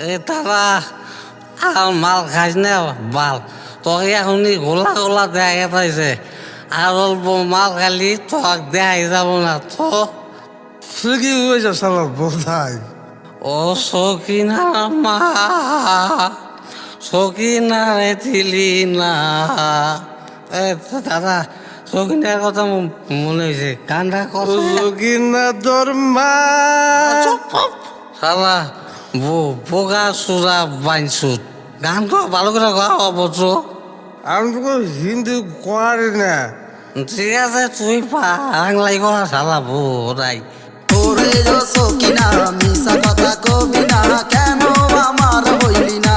এ তারা আর মাল খাইস না মাল। তোকে এখনই গোলা গোলা দেখা পাইছে আর অল্প মাল খালি তোক দেখাই যাব না তো। তুই কি হয়েছে সালা বোধাই? ও সকিনা মা সকিনা রে দিলি না। এ দাদা সকিনার কথা মনে হয়েছে কান্দা কত কিনা তোর মা। সালা বো- বোকা সুরা বাইনসুত গান কো ভালো করে গাও অবশ্য আমি তো হিন্দি করি না? ঠিক আছে তুই বাংলাই করা সালা বোরাই ওরে ও সকিনা মিশা কথা কবি না কেন আমার হইলি না?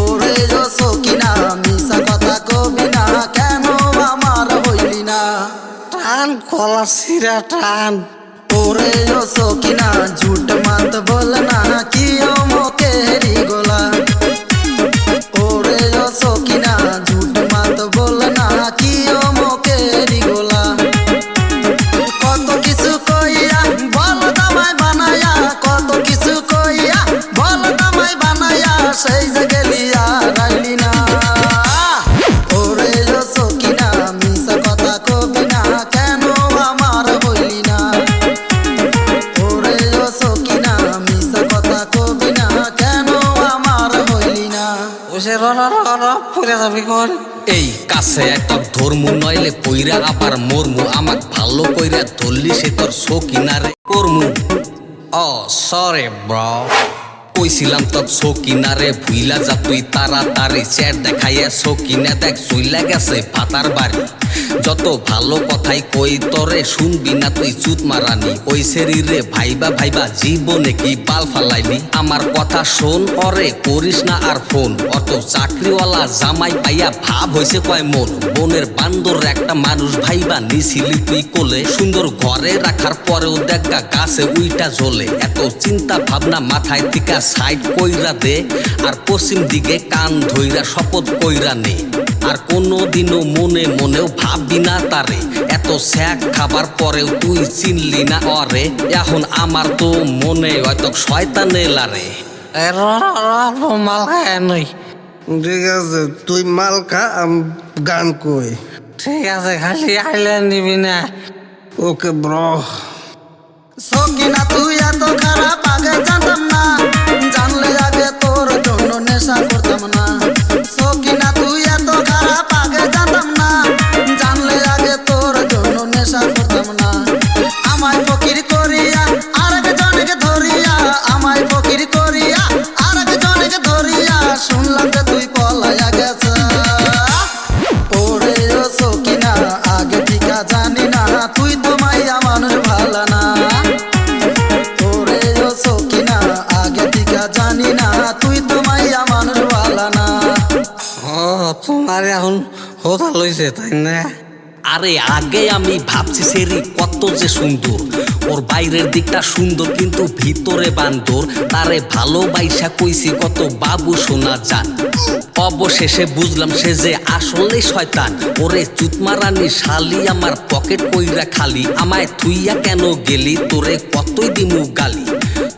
ওরে ও সকিনা মিশা কথা কবি না কেন আমার হইলি না? টান কলা সিরা টান। ওরে ও সকিনা ঝুট মাত বল না ওসে র র র র যাবি কোন? এই কাছে একটা ধর্মু নইলে কইরা আবার মরমু। আমাক ভালো কইরা ধরলি সে তোর শো কিনারে। করমু। ও সরে, ব্র। কইছিলাম তোর শো কিনারে ভুইলা যা তুই তাড়াতাড়ি চেয়ার দেখাইয়া শো কিনা দেখ চইলা গেছে পাতার বাড়ি। যত ভালো কথাই কই তরে শুনবি না তুই চুত মারানি। ওই শরীরে ভাইবা ভাইবা জীবনে কি পাল ফালাইলি? আমার কথা শোন, পরে করিস না আর ফোন। অত চাকরিওয়ালা জামাই পাইয়া ভাব হইছে কয় মন। বোনের বান্দর একটা মানুষ ভাইবা নিছিলি তুই কোলে। সুন্দর ঘরে রাখার পরেও দেখা গাছে উইটা ঝোলে এত চিন্তা ভাবনা মাথায় থেকে সাইড কইরা দে আর পশ্চিম দিকে কান ধইরা শপথ কইরা নে। আর কোনোদিনও মনে মনেও ভাববি না তারে এত স্যাক খাবার পরেও তুই চিনলি না অরে। এখন আমার তো মনে হয়তো শয়তানে লারে। মাল খায় নই ঠিক আছে তুই মাল খা আমি গান কই। ঠিক আছে খালি আইলে নিবি না। ওকে ব্র সকিনা তুই এত খারাপ তোমার এখন লইছে, তাই না? আরে, আগে আমি ভাবছি সেরি কত যে সুন্দর। ওর বাইরের দিকটা সুন্দর, কিন্তু ভিতরে বান্দর। তারে ভালোবাইসা কইছি, কত বাবু শোনা যান অবশেষে বুঝলাম সে যে আসলে শয়তান। ওরে চুতমারানি শালি আমার পকেট কইরা খালি, আমায় থুইয়া কেন গেলি? তোরে কতই দিমু গালি?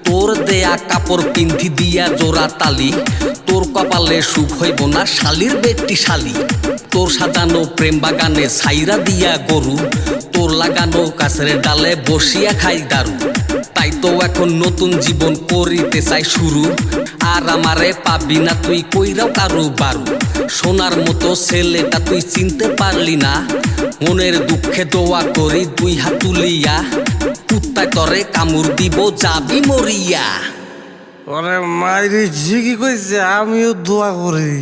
তোর দেয়া কাপড় পিন্ধি দিয়া জোড়া তালি। তোর কপালে সুখ হইব না, শালির বেটটি শালি। তোর সাজানো প্রেম বাগানে সাইরা দিয়া গরু, তোর লাগানো কাছের ডালে বসিয়া খাই দারু। তাই তো এখন নতুন জীবন করিতে চাই শুরু। আর আমারে পাবি না তুই কইরাও কারু বারু। সোনার মতো ছেলেটা তুই চিনতে পারলি না। মনের দুঃখে দোয়া করি দুই হাত তুলিয়া। কুত্তায় তরে কামড় দিব যাবি মরিয়া। ওরে মাইরি, ঠিকই কইছে, আমিও দোয়া করি।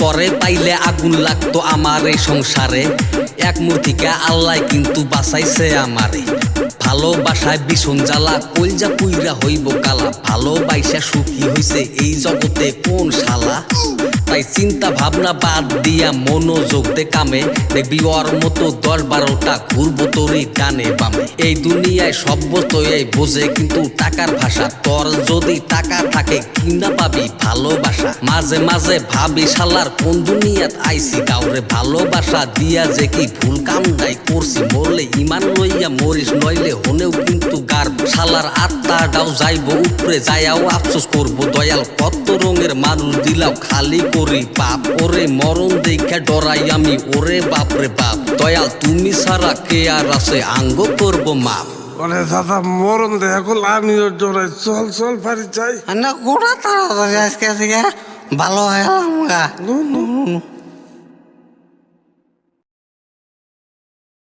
পরে পাইলে আগুন লাগতো আমার এই সংসারে। এক মূর্তিকে আল্লাহ কিন্তু বাঁচাইছে আমারে। ভালোবাসায় ভীষণ জ্বালা কইজা পুইরা হইব কালা। ভালোবাসা সুখী হইছে এই জগতে কোন শালা? তাই চিন্তা ভাবনা বাদ দিয়া মনোযোগ দে কামে। দেখবি ওর মতো দশ বারোটা ঘুরবো তোরই ডানে বামে। এই দুনিয়ায় সভ্যত এই বোঝে, কিন্তু টাকার ভাষা। তোর যদি টাকা থাকে কিনা পাবি ভালোবাসা? মাঝে মাঝে ভাবি, শালার, কোন দুনিয়াত আইসি? কাউরে ভালোবাসা দিয়া যে কি ভুল কাম নাই করছি? মরলে ইমান লইয়া মরিস, নইলে হনেও কিন্তু গার শালার আত্মাটাও যাইব উপরে, যাইয়াও আফসোস করব। দয়াল, কত রঙের মানুষ দিলাও খালি করি পাপ ওরে মরণ দেখে ডরাই আমি। ওরে বাপরে বাপ দয়াল তুমি সারা কে আর আছে? আঙ্গ করব মাপ। ওরে দাদা মরণ দেখো আমিও ডরাই। চল চল পারি চাই না গোড়া তাড়াতাড়ি আজকে আজকে ভালো হয়ে গা।